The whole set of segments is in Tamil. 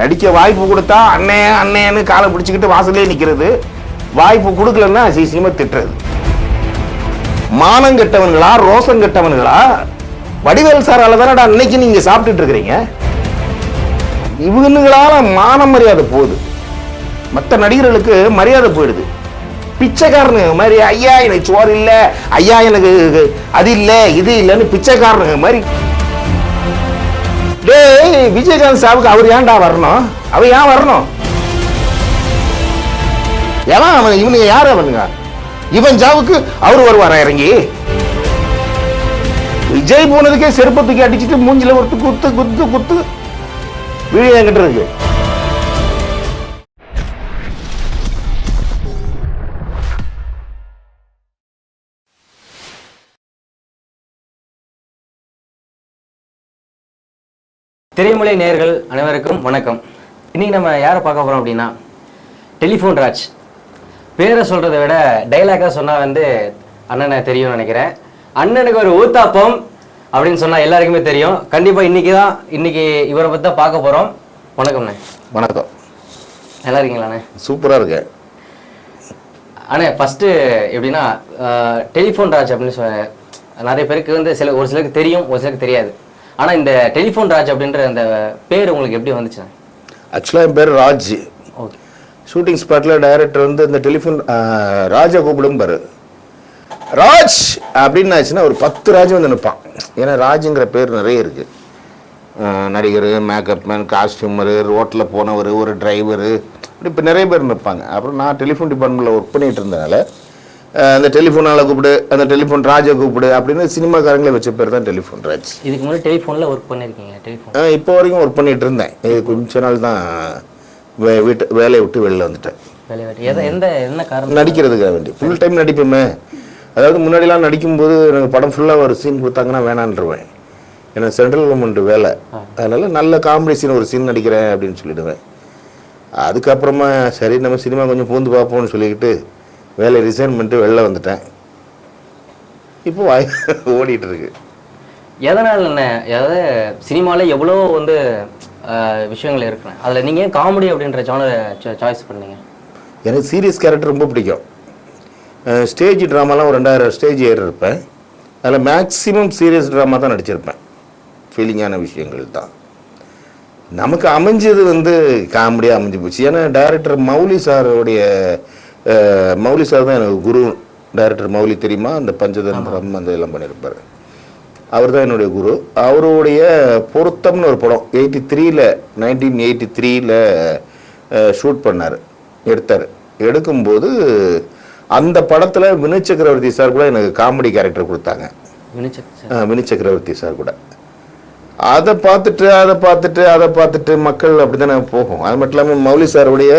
நடிக்க வாய்ப்பு கொடுத்தா அண்ணே அண்ணேன்னு காலை பிடிச்சிக்கிட்டு வாசலே நிக்கிறது. வாய்ப்பு கொடுக்கலன்னா அசிசியமா திட்டுறது. மானம் கெட்டவன்களா ரோசம் கெட்டவன்களா வடிவேல் சாரால தானடா அன்னைக்கு நீங்க சாப்பிட்டுட்டு இருக்கிறீங்க? இவனுங்களால மானம் மரியாதை போகுது. மற்ற நடிகர்களுக்கு மரியாதை போயிடுது. பிச்சைக்காரனுங்க மாதிரி ஐயா எனக்கு சோறு இல்லை ஐயா எனக்கு அது இல்லை இது இல்லைன்னு பிச்சைக்காரனுங்க மாதிரி டேய் விஜயகாந்த் சாவுக்கு அவர் ஏன்டா வரணும்? அவர் ஏன் வரணும்? ஏன்னா அவன் இவனுங்க யார் அவனுங்க? இவன் ஜாவுக்கு அவர் வருவாரா இறங்கி? விஜய் போனதுக்கே செருப்பை தூக்கி மூஞ்சில ஒருத்து குத்து குத்து குத்து வீடு என்கிட்ட இருக்கு. திரைமலை நேயர்கள் அனைவருக்கும் வணக்கம். இன்னைக்கு நம்ம யாரை பார்க்க போறோம் அப்படின்னா டெலிஃபோன் ராஜ். பேரை சொல்றதை விட டைலாக்காக சொன்னா வந்து அண்ணனை தெரியும்னு நினைக்கிறேன். அண்ணனுக்கு ஒரு ஊத்தாப்பம் அப்படின்னு சொன்னா எல்லாருக்குமே தெரியும். கண்டிப்பா இன்னைக்கு தான் இன்னைக்கு இவரை பத்தி தான் பார்க்க போறோம். வணக்கம்ண்ணே வணக்கம். நல்லா இருக்கீங்களாண்ணே சூப்பரா இருக்கு. அண்ணே ஃபஸ்ட்டு எப்படின்னா டெலிஃபோன் ராஜ் அப்படின்னு சொ நிறைய பேருக்கு வந்து சில ஒரு சிலருக்கு தெரியும் ஒரு சிலருக்கு தெரியாது. ஆனால் இந்த டெலிஃபோன் ராஜ் அப்படின்ற அந்த பேர் உங்களுக்கு எப்படி வந்துச்சுண்ணே ஆக்சுவலாக என் பேர் ராஜ். ஓகே. ஷூட்டிங் ஸ்பாட்டில் டைரக்டர் வந்து இந்த டெலிஃபோன் ராஜா கூப்பிடும் பாரு. ராஜ் அப்படின்னு ஆச்சுன்னா ஒரு பத்து ராஜ் வந்து நிற்பான் ஏன்னா ராஜுங்கிற பேர் நிறைய இருக்கு. அஹ், நடிகர் மேக்கப் மேன் காஸ்டியூமரு ரோட்டில் போனவர் ஒரு டிரைவரு இப்படி இப்போ நிறைய பேர் நிற்பாங்க அப்புறம் நான் டெலிஃபோன் டிபார்ட்மெண்ட்டில் ஒர்க் பண்ணிட்டு இருந்தனால அந்த டெலிஃபோன் ஆளை கூப்பிடு அந்த டெலிஃபோன் ராஜை கூப்பிடு அப்படின்னு சினிமாக்காரங்களே வச்ச பேர் தான் டெலிஃபோன் ராஜ். இதுக்கு முன்னாடி டெலிஃபோனில் ஒர்க் பண்ணியிருக்கீங்க டெலிஃபோன் இப்போ வரைக்கும் ஒர்க் பண்ணிட்டு இருந்தேன் இது கொஞ்ச நாள் தான் வே வீட்டு வேலையை விட்டு வெளில வந்துட்டேன். எந்த என்ன காரணம் நடிக்கிறதுக்காக வேண்டி. ஃபுல் டைம் நடிப்போமே. அதாவது முன்னாடிலாம் நடிக்கும்போது எனக்கு படம் ஃபுல்லாக ஒரு சீன் கொடுத்தாங்கன்னா வேணான்ருவேன் ஏன்னா சென்ட்ரல் கவர்மெண்ட் வேலை. அதனால நல்ல காமெடி சீன் ஒரு சீன் நடிக்கிறேன் அப்படின்னு சொல்லிடுவேன். அதுக்கப்புறமா சரி நம்ம சினிமா கொஞ்சம் பூந்து பார்ப்போம்னு சொல்லிக்கிட்டு வேலையை ரிசைன் பண்ணிட்டு வெளில வந்துட்டேன். இப்போ வாய் ஓடிட்டு இருக்கு எதனால் என்ன? அதாவது சினிமாவில் எவ்வளோ வந்து விஷயங்கள் இருக்குண்ணே அதில் நீங்கள் ஏன் காமெடி அப்படின்ற ஜானரை சாய்ஸ் பண்ணீங்க? எனக்கு சீரியஸ் கேரக்டர் ரொம்ப பிடிக்கும். ஸ்டேஜ் ட்ராமாலாம் ஒரு ரெண்டாயிரம் ஸ்டேஜ் ஏறி இருப்பேன் அதில் மேக்ஸிமம் சீரியஸ் ட்ராமா தான் நடிச்சிருப்பேன். ஃபீலிங்கான விஷயங்கள் தான். நமக்கு அமைஞ்சது வந்து காமெடியாக அமைஞ்சு போச்சு. ஏன்னா டைரக்டர் மௌலி சாருடைய மௌலி சார் தான் எனக்கு குரு டைரக்டர் மௌலி தெரியுமா? அந்த பஞ்சதந்திரம் அந்த எல்லாம் பண்ணியிருப்பார். அவர் தான் என்னுடைய குரு. அவருடைய பொருத்தம்னு ஒரு படம் எயிட்டி த்ரீல நைன்டீன் எயிட்டி த்ரீல ஷூட் பண்ணார் எடுத்தார். எடுக்கும்போது அந்த படத்தில் வினய் சக்கரவர்த்தி சார் கூட எனக்கு காமெடி கேரக்டர் கொடுத்தாங்க. வினய் சக்கரவர்த்தி சார் கூட. அதை பார்த்துட்டு அதை பார்த்துட்டு அதை பார்த்துட்டு மக்கள் அப்படி தானே போகும். அது மட்டும் இல்லாமல் மௌலி சாருடைய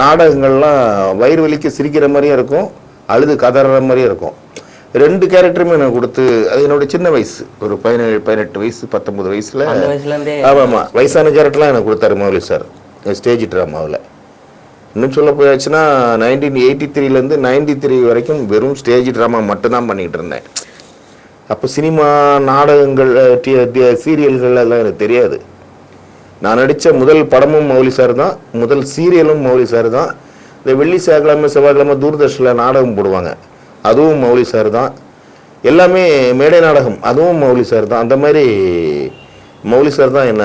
நாடகங்கள்லாம் வயிறு வலிக்க சிரிக்கிற மாதிரியும் இருக்கும் அழுது கதற மாதிரியும் இருக்கும். ரெண்டு கேரக்டருமே எனக்கு கொடுத்து அது என்னோட சின்ன வயசு. ஒரு பதினேழு பதினெட்டு வயசு பத்தொன்பது வயசுல. ஆமாம் ஆமாம் வயசான கேரக்டர்லாம் எனக்கு கொடுத்தாரு மௌலி சார். ஸ்டேஜ் ட்ராமாவில். இன்னும் சொல்ல போயாச்சுன்னா நைன்டீன் எயிட்டி த்ரீலேருந்து நைன்டி த்ரீ வரைக்கும் வெறும் ஸ்டேஜ் ட்ராமா மட்டும்தான் பண்ணிகிட்டு இருந்தேன். அப்போ சினிமா நாடகங்கள் சீரியல்கள் எல்லாம் எனக்கு தெரியாது. நான் நடித்த முதல் படமும் மௌலி சார் தான் முதல் சீரியலும் மௌலி சார் தான். இந்த வெள்ளி செவ்வாய்க்கிழமை செவ்வாய்க்கிழமை தூர்தர்ஷனில் நாடகம் போடுவாங்க. அதுவும் மௌலி சார் தான். எல்லாமே மேடை நாடகம் அதுவும் மௌலி சார் தான். அந்த மாதிரி மௌலி சார் தான் என்ன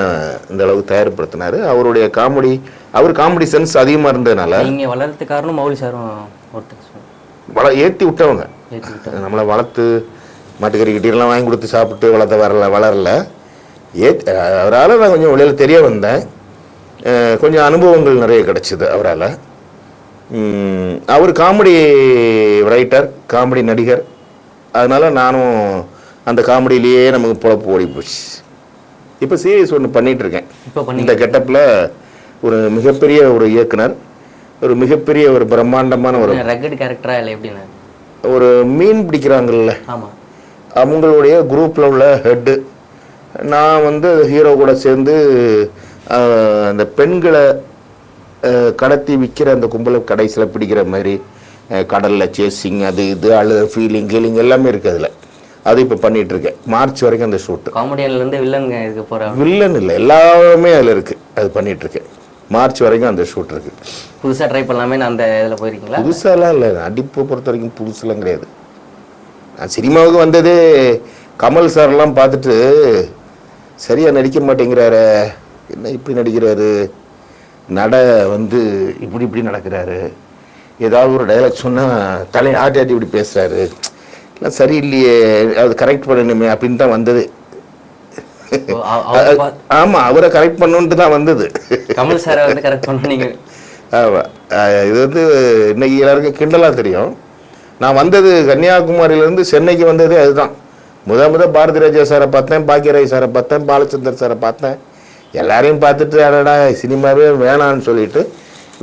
இந்த அளவுக்கு தயார்படுத்தினாரு. அவருடைய காமெடி அவர் காமெடி சென்ஸ் அதிகமாக இருந்ததுனால நீங்கள் வளர்றதுக்கு காரணம் மௌலி சாரும் ஒருத்தர். வள ஏற்றி விட்டவங்க. நம்மளை வளர்த்து மாட்டுக்கறி கிட்டீரெல்லாம் வாங்கி கொடுத்து சாப்பிட்டு வளர்த்த வரல வளரல. ஏ அவரால் நான் கொஞ்சம் வெளியில் தெரிய வந்தேன். கொஞ்சம் அனுபவங்கள் நிறைய கிடைச்சிது அவரால். அவர் காமெடி ரைட்டர் காமெடி நடிகர். அதனால நானும் அந்த காமெடியிலேயே நமக்கு பொழப்பு ஓடி போச்சு. இப்போ சீரியஸ் ஒன்று பண்ணிட்டு இருக்கேன் இப்போ பண்ணி இந்த கெட்டப்பில் ஒரு மிகப்பெரிய ஒரு இயக்குனர் ஒரு மிகப்பெரிய ஒரு பிரம்மாண்டமான ஒரு ரகட் கேரக்டரா இல்லை எப்படின்னு ஒரு மீன் பிடிக்கிறாங்கல்ல. ஆமாம் அவங்களுடைய குரூப்பில் உள்ள ஹெட்டு நான் வந்து ஹீரோ கூட சேர்ந்து அந்த பெண்களை கடத்தி விற்கிற அந்த கும்பலை கடைசியில் பிடிக்கிற மாதிரி கடல்ல சேசிங் அது இது அழு ஃபீலிங் கீலிங் எல்லாமே இருக்குது அதில். அது இப்போ பண்ணிட்டு இருக்கேன். மார்ச் வரைக்கும் அந்த ஷூட்டு காமெடியன்ல இருந்து வில்லனுங்க இருக்க போறோம் வில்லன் இல்லை எல்லாமே அதில் இருக்கு. அது பண்ணிட்டு இருக்கேன். மார்ச் வரைக்கும் அந்த ஷூட் இருக்கு. புதுசா ட்ரை பண்ணலாமே அந்த இதுல போயிருக்கீங்களா? புதுசாலாம் இல்லை நடிப்பை பொறுத்த வரைக்கும் புதுசுலாம் கிடையாது. நான் சினிமாவுக்கு வந்ததே கமல் சார்லாம் பார்த்துட்டு சரியா நடிக்க மாட்டேங்கிறாரு. என்ன இப்படி நடிக்கிறாரு? நட வந்து இப்படி இப்படி நடக்கிறாரு. ஏதாவது ஒரு டைலாக் சொன்னால் தலையை ஆட்டி ஆட்டி இப்படி பேசுகிறாரு எல்லாம் சரியில்லையே. அது கரெக்ட் பண்ணணுமே அப்படின்னு தான் வந்தது. ஆமாம் அவரை கரெக்ட் பண்ணணுன்ட்டு தான் வந்தது. கமல் சாரை வந்து கரெக்ட் பண்ண நீங்க ஆமாம் இது வந்து இன்னைக்கு எல்லாருக்கும் கிண்டலாக தெரியும். நான் வந்தது கன்னியாகுமரியிலேருந்து சென்னைக்கு வந்ததே அதுதான். முத முத பாரதி ராஜா சாரை பார்த்தேன் பாக்கியராஜ் சாரை பார்த்தேன் பாலச்சந்தர் சாரை பார்த்தேன். எல்லாரையும் பார்த்துட்டு அடடா சினிமாவே வேணான்னு சொல்லிட்டு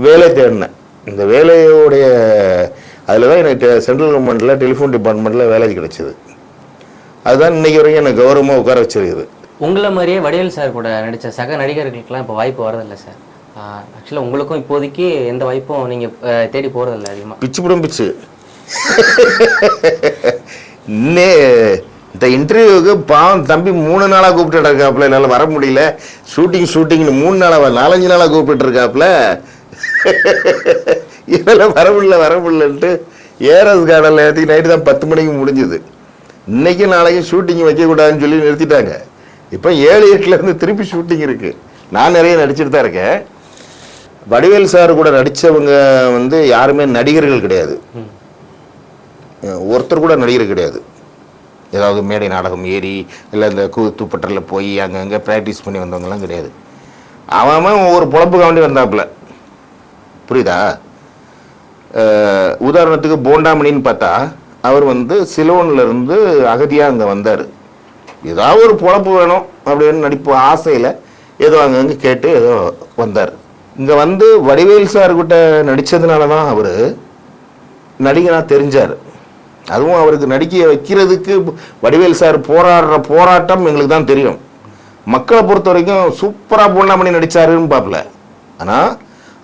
வேலை தேடினேன். இந்த வேலையோடைய அதில் தான் எனக்கு சென்ட்ரல் கவர்மெண்ட்டில் டெலிஃபோன் டிபார்ட்மெண்ட்டில் வேலை கிடைச்சிது. அதுதான் இன்னைக்கு வரைக்கும் எனக்கு கௌரவமாக உட்கார வச்சிருக்குது. உங்களை மாதிரியே வடிவேல் சார் கூட நடிச்ச சக நடிகர்களுக்கெல்லாம் இப்போ வாய்ப்பு வரதில்லை சார். ஆக்சுவலாக உங்களுக்கும் இப்போதைக்கு எந்த வாய்ப்பும் நீங்கள் தேடி போகிறதில்ல அதிகமாக பிச்சு பிடும் பிச்சு. இன்னே இந்த இன்டர்வியூவுக்கு பாவம் தம்பி மூணு நாளாக கூப்பிட்டு இருக்காப்புல என்னால் வர முடியல. ஷூட்டிங் ஷூட்டிங்னு மூணு நாளாக நாலஞ்சு நாளாக கூப்பிட்டு இருக்காப்புல. இதெல்லாம் வர முடியல வர முடியலன்ட்டு ஏரஸ் கார்டனில் ஏற்றி நைட்டு தான் பத்து மணிக்கு முடிஞ்சுது. இன்னைக்கு நாளைக்கு ஷூட்டிங் வைக்கக்கூடாதுன்னு சொல்லி நிறுத்திட்டாங்க. இப்போ ஏழு எட்டுலேருந்து திருப்பி ஷூட்டிங் இருக்குது நான் நிறைய நடிச்சிட்டு தான் இருக்கேன். வடிவேல் சார் கூட நடித்தவங்க வந்து யாருமே நடிகர்கள் கிடையாது. ஒருத்தர் கூட நடிகர் கிடையாது. ஏதாவது மேடை நாடகம் ஏறி இல்லை இந்த கூத்துப்பட்டரில் போய் அங்கங்கே ப்ராக்டிஸ் பண்ணி வந்தவங்கலாம் கிடையாது. அவன் ஒரு ஒவ்வொரு பொழப்புக்கு வேண்டி வந்தாப்புல. புரியுதா? உதாரணத்துக்கு போண்டாமணின்னு பார்த்தா அவர் வந்து சிலோன்லேருந்து அகதியாக அங்கே வந்தார். ஏதாவது ஒரு பொழப்பு வேணும் அப்படின்னு நடிப்பு ஆசையில் ஏதோ அங்கங்கே கேட்டு ஏதோ வந்தார். இங்கே வந்து வடிவேல் சார்கிட்ட நடித்ததுனால தான் அவர் நடிகனாக தெரிஞ்சார். அதுவும் அவருக்கு நடிக்க வைக்கிறதுக்கு வடிவேல் சார் போராடுற போராட்டம் எங்களுக்கு தான் தெரியும். மக்களை பொறுத்த வரைக்கும் சூப்பராக போண்டாமணி நடிச்சாருன்னு பார்ப்பல ஆனால்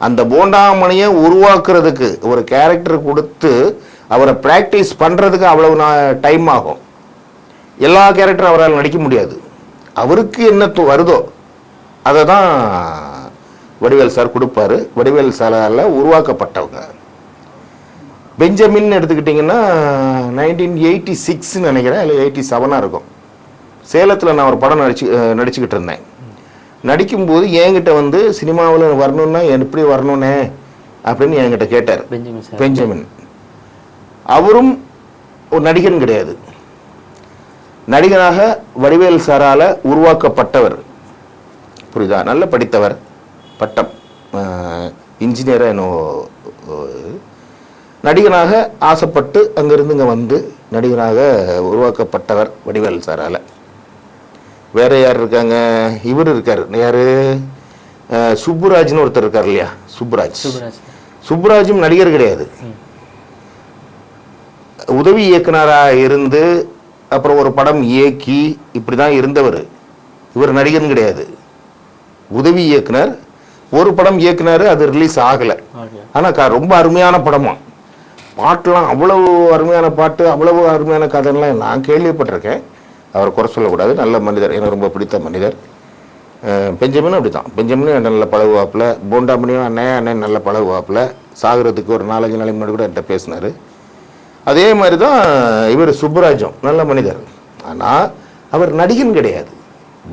அந்த போண்டாமணியை உருவாக்குறதுக்கு ஒரு கேரக்டர் கொடுத்து அவரை ப்ராக்டிஸ் பண்ணுறதுக்கு அவ்வளவு நான் டைம் ஆகும். எல்லா கேரக்டரும் அவரால் நடிக்க முடியாது. அவருக்கு என்ன வருதோ அதை தான் வடிவேல் சார் கொடுப்பாரு. வடிவேல் சாரால் உருவாக்கப்பட்டவங்க. பெஞ்சமின் எடுத்துக்கிட்டிங்கன்னா நைன்டீன் எயிட்டி சிக்ஸ்ன்னு நினைக்கிறேன் இல்லை எயிட்டி செவனாக இருக்கும். சேலத்தில் நான் ஒரு படம் நடிச்சு நடிச்சுக்கிட்டு இருந்தேன். நடிக்கும்போது என்கிட்ட வந்து சினிமாவில் வரணும்னா எப்படி வரணும்னே அப்படின்னு என்கிட்ட கேட்டார். பெஞ்சமின் அவரும் ஒரு நடிகன் கிடையாது. நடிகனாக வடிவேல் சாரால உருவாக்கப்பட்டவர். புரியுதா? நல்ல படித்தவர். பட்டம். இன்ஜினியராக என்னவோ அஹ், நடிகனாக ஆசைப்பட்டு அங்கிருந்து இங்கே வந்து நடிகனாக உருவாக்கப்பட்டவர் வடிவேல் சாரால. வேற யார் இருக்காங்க? இவர் இருக்கார். யாரு? சுப்புராஜ்னு ஒருத்தர் இருக்கார் இல்லையா? சுப்புராஜ். சுப்ராஜ் சுப்புராஜும் நடிகர் கிடையாது. உதவி இயக்குனராக இருந்து அப்புறம் ஒரு படம் இயக்கி இப்படி தான் இருந்தவர். இவர் நடிகன் கிடையாது. உதவி இயக்குனர் ஒரு படம் இயக்குனாரு அது ரிலீஸ் ஆகலை. ஆனால் ரொம்ப அருமையான படமா. பாட்டுலாம் அவ்வளவு அருமையான பாட்டு அவ்வளவு அருமையான கதைலாம் நான் கேள்விப்பட்டிருக்கேன். அவர் குறை சொல்லக்கூடாது. நல்ல மனிதர். எனக்கு ரொம்ப பிடித்த மனிதர். பெஞ்சமினும் அப்படி தான் பெஞ்சமினும் நல்ல பழகுவாப்பில். போண்டாமணியும் அண்ணன் அண்ணன் நல்ல பழகுவாப்பில். சாகிறதுக்கு ஒரு நாலஞ்சு நாளைக்கு முன்னாடி கூட என்கிட்ட பேசினார். அதே மாதிரி தான் இவர் சுப்புராஜம். நல்ல மனிதர். ஆனால் அவர் நடிகன் கிடையாது.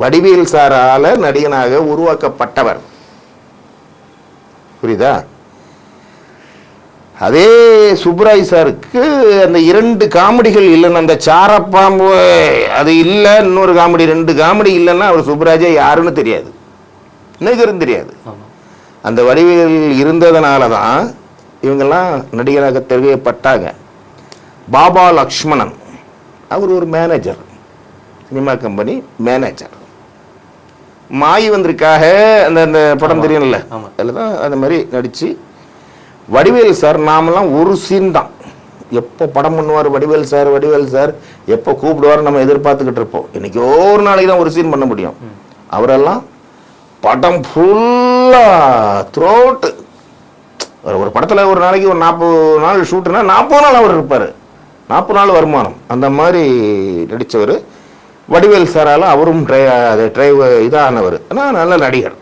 வடிவேல் சாரால நடிகனாக உருவாக்கப்பட்டவர். புரியுதா? அதே சுப்ராய் சாருக்கு அந்த இரண்டு காமெடிகள் இல்லைன்னு அந்த சாரப்பாம்பு அது இல்லை இன்னொரு காமெடி ரெண்டு காமெடி இல்லைன்னா அவர் சுப்ராஜே யாருன்னு தெரியாது. நிகரும் தெரியாது. அந்த வடிவேல் இருந்ததுனால தான் இவங்கெல்லாம் நடிகராக தெரியப்பட்டாங்க பாபா லக்ஷ்மணன் அவர் ஒரு மேனேஜர் சினிமா கம்பெனி மேனேஜர் மாய் வந்திருக்காக அந்த அந்த படம் தெரியும்ல. அதில் தான் அந்த மாதிரி நடித்து வடிவேல் சார் நாமெல்லாம் ஒரு சீன் தான். எப்போ படம் பண்ணுவார் வடிவேல் சார் வடிவேல் சார் எப்போ கூப்பிடுவார் நம்ம எதிர்பார்த்துக்கிட்டு இருப்போம். இன்னைக்கு ஒரு நாளைக்கு தான் ஒரு சீன் பண்ண முடியும். அவரெல்லாம் படம் ஃபுல்லாக த்ரோட்டு ஒரு படத்தில் ஒரு நாளைக்கு ஒரு நாற்பது நாள் ஷூட்டுனா நாற்பது நாள் அவர் இருப்பார். நாற்பது நாள் வருமானம். அந்த மாதிரி நடித்தவர் வடிவேல் சாரால் அவரும் ட்ரை அது ட்ரைவ் இதானவர். ஆனால் நல்ல நடிகர்.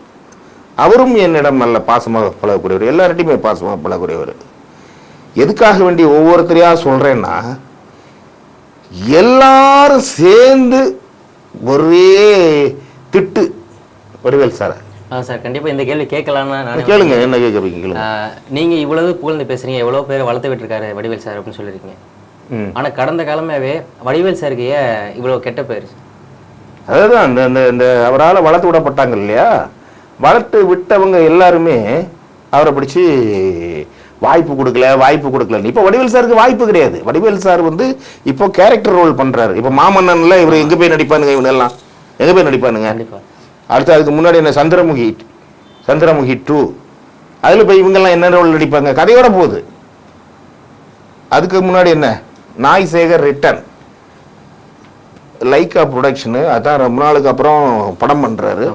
அவரும் என்னிடம் நல்ல பாசமாக பழகக்கூடியவர் எல்லார்ட்டையுமே பாசமாக பழகக்கூடியவர். எதுக்காக வேண்டி ஒவ்வொருத்தரையாக சொல்கிறேன்னா எல்லாரும் சேர்ந்து ஒரே திட்டு வடிவேல் சாரை. சார் கண்டிப்பா இந்த கேள்வி கேட்கலாம்னு நான் கேளுங்க என்ன கேட்குறீங்க கேளுங்க. நீங்க இவ்வளவு புகழ்ந்து பேசுறீங்க எவ்வளவு பேர் வளர்த்து விட்டுருக்காரு வடிவேல் சார் அப்படின்னு சொல்லியிருக்கீங்க. ம். ஆனா கடந்த காலமாவே வடிவேல் சாருக்கு ஏன் இவ்வளவு கெட்ட பேர்? அதுதான் இந்த இந்த அவரால் வளர்த்து விடப்பட்டாங்க இல்லையா? வளர்த்து விட்டவங்க எல்லாருமே அவரை பிடிச்சி வாய்ப்பு கொடுக்கல வாய்ப்பு கொடுக்கல இப்போ வடிவேல் சாருக்கு வாய்ப்பு கிடையாது. வடிவேல் சார் வந்து இப்போ கேரக்டர் ரோல் பண்றாரு. இப்போ மாமன்னன்ல இவர் எங்க போய் நடிப்பானுங்க இவங்க எல்லாம் எங்க போய் நடிப்பானுங்க? அடுத்து அதுக்கு முன்னாடி என்ன சந்திரமுகி சந்திரமுகி டூ அதில் போய் இவங்கெல்லாம் என்ன ரோல் நடிப்பாங்க? கதையோட போகுது. அதுக்கு முன்னாடி என்ன? நாய் சேகர் ரிட்டன் லைக்கா ப்ரொடக்ஷனு அதான் ரொம்ப நாளுக்கு அப்புறம் படம் பண்ணுறாரு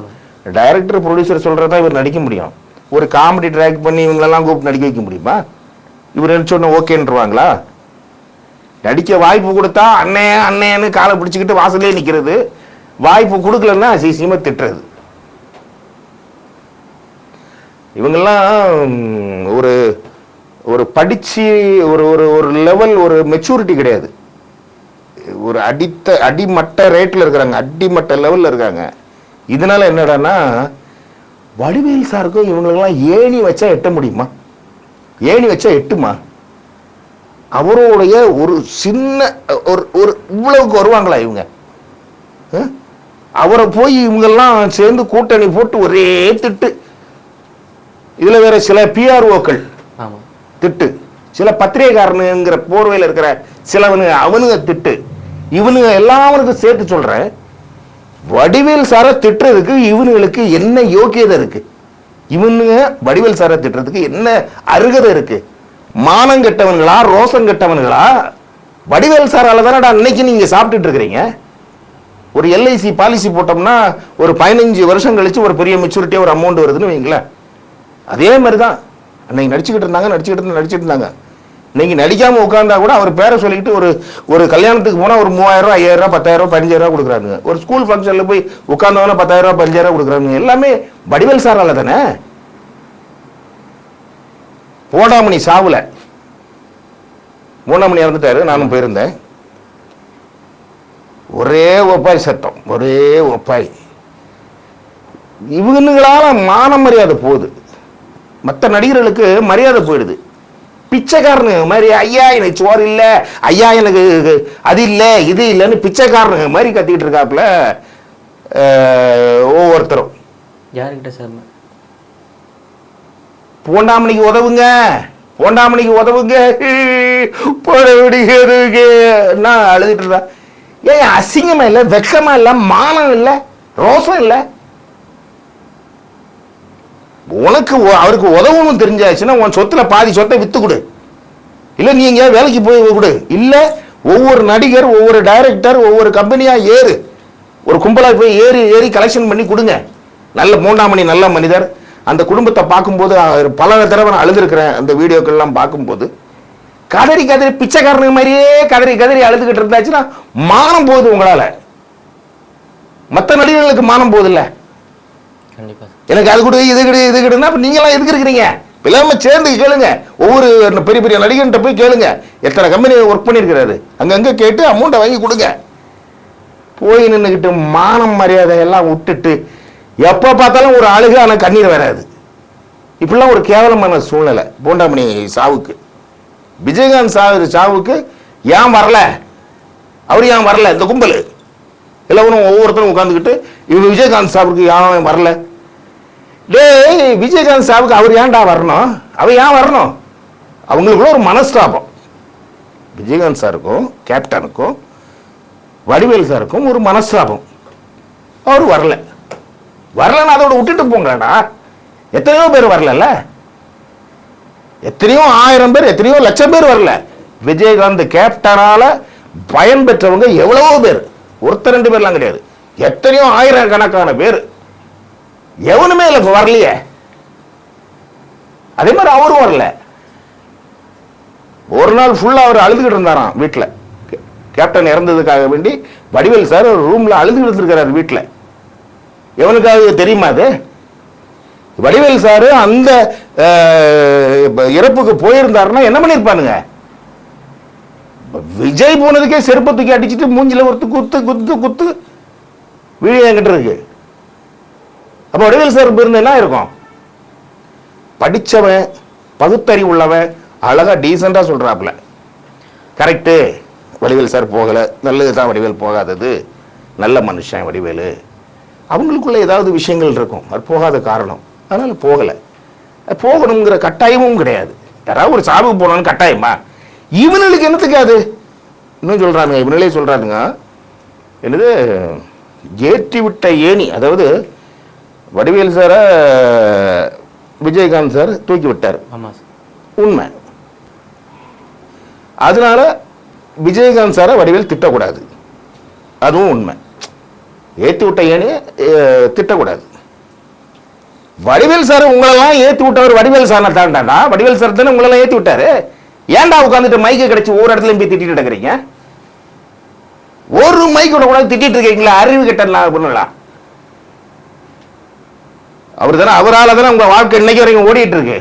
டைரக்டர் ப்ரொடியூசர் சொல்கிறதா இவர் நடிக்க முடியும். ஒரு காமெடி ட்ராக் பண்ணி இவங்களெல்லாம் கூப்பிட்டு நடிக்க வைக்க முடியுமா? இவர் நினச்சோடனே ஓகேன்றவாங்களா? நடிக்க வாய்ப்பு கொடுத்தா அண்ணே அண்ணேன்னு காலை பிடிச்சிக்கிட்டு வாசலே நிற்கிறது வாய்ப்பு கொடுக்கலன்னா அசிசியமாக திட்டுறது. இவங்கெல்லாம் ஒரு ஒரு படித்து ஒரு ஒரு ஒரு லெவல் ஒரு மெச்சூரிட்டி கிடையாது. ஒரு அடித்த அடிமட்ட ரேட்டில் இருக்கிறாங்க. அடிமட்ட லெவலில் இருக்காங்க. இதனால என்னடான்னா வடிவேல் சாருக்கும் இவங்களுக்கெல்லாம் ஏணி வச்சா எட்ட முடியுமா? ஏணி வச்சா எட்டுமா? அவருடைய ஒரு சின்ன ஒரு ஒரு இவ்வளவுக்கு வருவாங்களா இவங்க? அவரை போய் இவங்கெல்லாம் சேர்ந்து கூட்டணி போட்டு ஒரே திட்டு. இதுல வேற சில பிஆர்ஓக்கள் திட்டு. சில பத்திரிகைக்காரனுங்கிற போர்வையில் இருக்கிற சிலவனுங்க அவனுங்க திட்டு. இவனுங்க எல்லாவனுக்கும் சேர்த்து சொல்றேன். வடிவேல் சாரை திட்டுறதுக்கு இவனுங்களுக்கு என்ன யோக்கியதை இருக்கு? இவனுங்க வடிவேல் சாரை திட்டுறதுக்கு என்ன அருகதை இருக்கு? மானம் கெட்டவன்களா ரோசம் கெட்டவன்களா? வடிவேல் சாரால தானடா இன்னைக்கு நீங்க சாப்பிட்டுட்டு இருக்கிறீங்க? ஒரு எல்ஐசி பாலிசி போட்டோம்னா ஒரு பதினஞ்சு வருஷம் கழிச்சு ஒரு பெரிய மெச்சூரிட்டியாக ஒரு அமௌண்ட் வருதுன்னு வைங்களேன். அதே மாதிரி தான் அன்னைக்கு நடிச்சுக்கிட்டு இருந்தாங்க நடிச்சுக்கிட்டு இருந்தாங்க இருந்தாங்க. நீங்கள் நடிக்காம உட்காந்தா கூட அவர் பேரை சொல்லிக்கிட்டு ஒரு ஒரு கல்யாணத்துக்கு போனால் ஒரு மூவாயிரம் ரூபா ஐயாயிரம் ரூபா பத்தாயிரம் ரூபா பதினஞ்சாயிரம் ரூபா கொடுக்குறாங்க ஒரு ஸ்கூல் ஃபங்க்ஷனில் போய் உட்காந்தவனா பத்தாயிரம் ரூபா பதினஞ்சாயிரம் ரூபா கொடுக்குறாங்க எல்லாமே வடிவேல் சாரால தானே? போடாமணி சாவுல. மூணாமணி இறந்துட்டாரு நானும் போயிருந்தேன். ஒரே ஒப்பாய் சத்தம் ஒரே ஒப்பாய். இவங்களால மான மரியாதை போகுது. மற்ற நடிகர்களுக்கு மரியாதை போயிடுது. பிச்சைக்காரனுங்க. மாதிரி ஐயா எனக்கு சோறு இல்லை. ஐயா எனக்கு அது இல்லை இது இல்லைன்னு பிச்சைக்காரனுங்க மாதிரி கத்திக்கிட்டு இருக்காப்புல ஒவ்வொருத்தரும். யாருக்கிட்ட சார் போண்டாமணிக்கு உதவுங்க. போண்டாமணிக்கு உதவுங்க. போடவிடிங்க நான் அழுதுட்டு இருந்தா ஏன் அசிங்கமா இல்லை வெக்கமா இல்லை மானம் இல்லை ரோசம் இல்லை. உனக்கு அவருக்கு உதவணும் தெரிஞ்சாச்சுன்னா உன் சொத்துல பாதி சொத்தை வித்து கொடு இல்ல நீ எங்கேயாவது வேலைக்கு போய் கொடு இல்ல ஒவ்வொரு நடிகர் ஒவ்வொரு டைரக்டர் ஒவ்வொரு கம்பெனியா ஏறு. ஒரு கும்பலா போய் ஏறி ஏறி கலெக்ஷன் பண்ணி கொடுங்க. நல்ல மூண்டாமணி நல்ல மனிதர். அந்த குடும்பத்தை பார்க்கும்போது பல தடவை நான் அழுதுருக்கிறேன் அந்த வீடியோக்கள்லாம் பார்க்கும்போது. கதறி கதறி பிச்சைக்காரனுக்கு மாதிரியே கதறி கதறி அழுதுகிட்டு இருந்தாச்சுன்னா மானம் போகுது உங்களால. மற்ற நடிகர்களுக்கு மானம் போகுதுல்ல. எனக்கு அது கூட இது கிடையாது இது கிடையாது அப்ப நீங்களாம் எதுக்கு இருக்கிறீங்க? எல்லாமே சேர்ந்து கேளுங்க. ஒவ்வொரு பெரிய பெரிய நடிகன்ட்ட போய் கேளுங்க. எத்தனை கம்பெனி ஒர்க் பண்ணியிருக்கிறாரு? அங்கங்க கேட்டு அமௌண்ட்டை வாங்கி கொடுங்க. போய் நின்றுக்கிட்டு மானம் மரியாதை எல்லாம் விட்டுட்டு எப்போ பார்த்தாலும் ஒரு அழுகு ஆனால் கண்ணீர் வராது. இப்படிலாம் ஒரு கேவலமான சூழ்நிலை பூண்டாமணி சாவுக்கு. விஜயகாந்த் சாவு சாவுக்கு ஏன் வரல? அவர் ஏன் வரல? இந்த கும்பல். எல்லாரும் ஒவ்வொருத்தரும் உட்காந்துக்கிட்டு இவங்க விஜயகாந்த் சாவுக்கு யாரும் வரல? டேய் விஜயகாந்த் சாவுக்கு அவர் ஏன்டா வரணும்? அவர் ஏன் வரணும்? அவங்களுக்குள்ள ஒரு மனஸ்தாபம். விஜயகாந்த் சாருக்கும் கேப்டனுக்கும் வடிவேல் சாருக்கும் ஒரு மனஸ்தாபம். அவர் வரல. வரலன்னு அதோட விட்டுட்டு போங்கடா. எத்தனையோ பேர் வரலல்ல? எத்தனையோ ஆயிரம் பேர் எத்தனையோ லட்சம் பேர் வரல. விஜயகாந்த் கேப்டனால பயன் பெற்றவங்க எவ்வளவோ பேர். ஒருத்தர் ரெண்டு பேர்லாம் கிடையாது. எத்தனையோ ஆயிரக்கணக்கான பேர். எவனுமே இல்லை இப்ப வரலையே? அதே மாதிரி அவரும் வரல. ஒரு நாள் ஃபுல்லா அவர் அழுதுகிட்டு இருந்தாராம் வீட்டில் கேப்டன் இறந்ததுக்காக வேண்டி வடிவேல் சார் ஒரு ரூமில் அழுதுகிட்டு இருந்திருக்கிறார் வீட்டில் எவனுக்காவது தெரியுமா அது? வடிவேல் சார் அந்த இறப்புக்கு போயிருந்தாருன்னா என்ன பண்ணியிருப்பானுங்க? விஜய் போனதுக்கே செருப்பை தூக்கி அடிச்சிட்டு மூஞ்சில ஒருத்து குத்து குத்து குத்து வீடியோ என்கிட்ட இருக்கு. அப்போ வடிவேல் சார் இருந்து என்ன இருக்கும் படித்தவன் பகுத்தறிவு உள்ளவன் அழகாக டீசெண்டாக சொல்கிறாப்புல கரெக்டு வடிவேல் சார் போகலை. நல்லது தான் வடிவேல் போகாதது. நல்ல மனுஷன் வடிவேலு. அவங்களுக்குள்ள ஏதாவது விஷயங்கள் இருக்கும். அது போகாத காரணம். அதனால் போகலை. போகணுங்கிற கட்டாயமும் கிடையாது. யாராவது ஒரு சாபுக்கு போகணும்னு கட்டாயமா? இவனுக்கு என்னத்துக்கு அது? இன்னும் சொல்கிறாங்க இவனுங்களே சொல்றானுங்க. என்னது? ஏற்றி விட்ட ஏணி அதாவது வடிவேல் சாரை விஜயகாந்த் சார் தூக்கி விட்டார். உண்மை. அதனால விஜயகாந்த் சாரை வடிவேல் திட்டக்கூடாது. அதுவும் உண்மை. ஏற்றி விட்ட ஏனே திட்டக்கூடாது. வடிவேல் சார் உங்களெல்லாம் ஏற்றி விட்டவர் வடிவேல் சாரை தாண்டாண்டா? வடிவேல் சார் தானே உங்களெல்லாம் ஏற்றி விட்டாரு? ஏன்டா உட்காந்துட்டு மைக்கு கிடைச்சி ஒவ்வொரு இடத்துலையும் போய் திட்டிட்டு கிடக்குறீங்க? ஒரு மைக் கூட கூட திட்டிட்டு இருக்கீங்களா? அறிவு கிட்டலாம் பண்ணலாம் அவர் தானே அவரால் தானே உங்க வாழ்க்கை இன்னைக்கு வரைக்கும் ஓடிட்டு இருக்கு.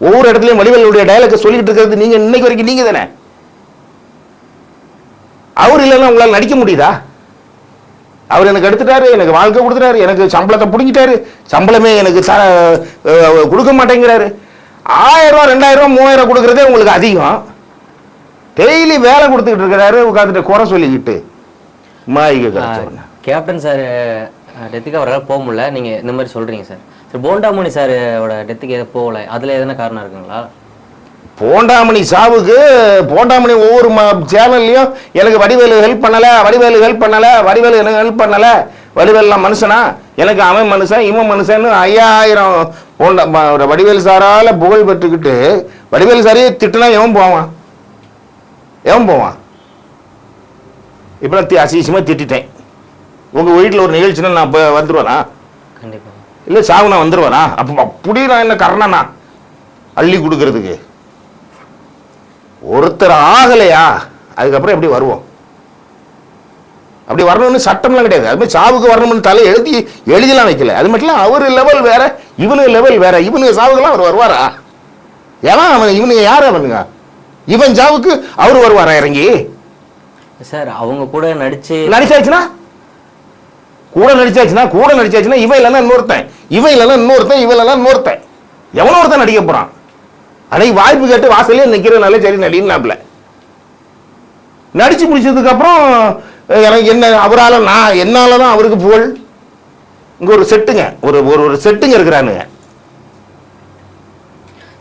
ஒவ்வொரு இடத்துலயும் வடிவேலுடைய டயலாக சொல்லிட்டு இருக்கிறது நீங்க இன்னைக்கு வரைக்கும் நீங்க தானே? அவர் இல்லைன்னா உங்களால் நடிக்க முடியுதா? அவர் எனக்கு எடுத்துட்டாரு எனக்கு வாழ்க்கை கொடுத்துட்டாரு எனக்கு சம்பளத்தை பிடிங்கிட்டாரு சம்பளமே எனக்கு அஹ் கொடுக்க மாட்டேங்கிறாரு. ஆயிரம் ரூபா ரெண்டாயிரம் ரூபா மூவாயிரம் கொடுக்குறதே உங்களுக்கு அதிகம். டெய்லி வேலை கொடுத்துக்கிட்டு இருக்கிறாரு உட்காந்துட்டு குறை சொல்லிக்கிட்டு. மாய்க்கு கேப்டன் சார் டெத்துக்கு அவரால் போக முடியல. நீங்கள் இந்த மாதிரி சொல்கிறீங்க சார் சார் போண்டாமணி சாரோட டெத்துக்கு எதுவும் போகல. அதில் எதனா காரணம் இருக்குங்களா? போண்டாமணி சாவுக்கு போண்டாமணி ஒவ்வொரு சேனல்லையும் எனக்கு வடிவேலு ஹெல்ப் பண்ணலை வடிவேலு ஹெல்ப் பண்ணலை வடிவேலு எனக்கு ஹெல்ப் பண்ணலை. வடிவேலாம் மனுஷனா? எனக்கு அவன் மனுஷன் இவன் மனுஷன்னு ஐயாயிரம் போண்டா ம- வடிவேலு சாரால் புகழ் பெற்றுக்கிட்டு வடிவேலு சாரையே திட்டுனா எவன் போவான்? எவன் போவான்? இப்போ நான் திட்டிட்டேன். உங்கள் வீட்டில் ஒரு நிகழ்ச்சினா நான் இப்போ வந்துருவேனா? கண்டிப்பாக இல்லை சாவு நான் வந்துருவேனா? அப்போ அப்படி நான் என்ன கரணனா? அள்ளி கொடுக்கறதுக்கு. ஒருத்தர் ஆகலையா? அதுக்கப்புறம் எப்படி வருவோம்? அப்படி வரணும்னு சட்டம்லாம் கிடையாது. அது மாதிரி சாவுக்கு வரணும்னு தலை எழுதி எழுதிலாம் வைக்கல. அது மட்டும் இல்ல, அவர் லெவல் வேற இவனுக்கு லெவல் வேற. இவனுக்கு சாவுக்கெல்லாம் அவர் வருவாரா? ஏன்னா அவன் இவனுங்க யார் அவனுங்க? இவன் சாவுக்கு அவர் வருவாரா இறங்கி? சார் அவங்க கூட நடிச்சு நடிச்சாச்சுன்னா? கூட நடிச்சாச்சுன்னா கூட நடிச்சாச்சுன்னா இவன் இல்லைன்னா இன்னொருத்தன். இவன் இல்லைன்னா இன்னொருத்தன் இவன் இல்லைன்னா இன்னொருத்தன். எவனோ ஒருத்தன் நடிக்க போறான். அன்னைக்கு வாய்ப்பு கேட்டு வாசலே நிக்கிறதுனால சரி நடினாப்ல நடிச்சு முடிச்சதுக்கு அப்புறம் எனக்கு என்ன அவரால் நான் என்னால தான் அவருக்கு புகழ்? இங்க ஒரு செட்டுங்க. ஒரு ஒரு ஒரு செட்டுங்க இருக்கிறானுங்க.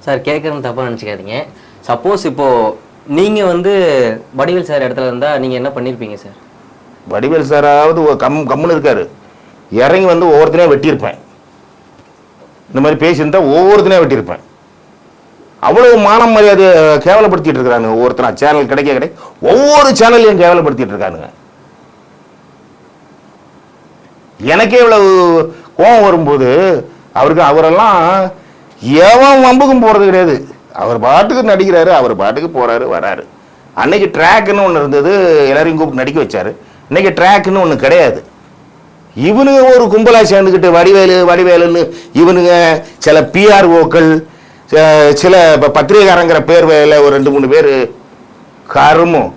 சார் கேட்குறது தப்பாக நினச்சிக்காதீங்க. சப்போஸ் இப்போது நீங்கள் வந்து வடிவேல் சார் இடத்துல இருந்தால் நீங்கள் என்ன பண்ணியிருப்பீங்க சார்? வடிவேல் சாராவது ஒரு கம் கம்முன்னு இருக்காரு. இறங்கி வந்து ஒவ்வொருத்தனையும் வெட்டியிருப்பேன். இந்த மாதிரி பேசியிருந்தா ஒவ்வொருத்தனையும் வெட்டியிருப்பேன். அவ்வளவு மானம் மரியாதை கேவலப்படுத்திட்டு இருக்கிறானுங்க ஒவ்வொருத்தனா. சேனல் கிடைக்க கிடைக்க ஒவ்வொரு சேனல்லையும் கேவலப்படுத்திட்டு இருக்கானுங்க. எனக்கே இவ்வளவு கோபம் வரும்போது அவருக்கு அவரெல்லாம் எவன் வம்புக்கும் போறது கிடையாது. அவர் பாட்டுக்கு நடிக்கிறாரு அவர் பாட்டுக்கு போறாரு வராரு. அன்னைக்கு ட்ராக்னு ஒன்று இருந்தது எல்லாரையும் கூப்பிட்டு நடிக்க வச்சாரு. இன்னைக்கு ட்ராக்னு ஒன்று கிடையாது. இவனுங்க ஒரு கும்பலாக சேர்ந்துக்கிட்டு வடிவேலு வடிவேலுன்னு இவனுங்க சில பிஆர்ஓக்கள் சில இப்போ பத்திரிகாரங்கிற பேர் வேலை ஒரு ரெண்டு மூணு பேர் கருமம்.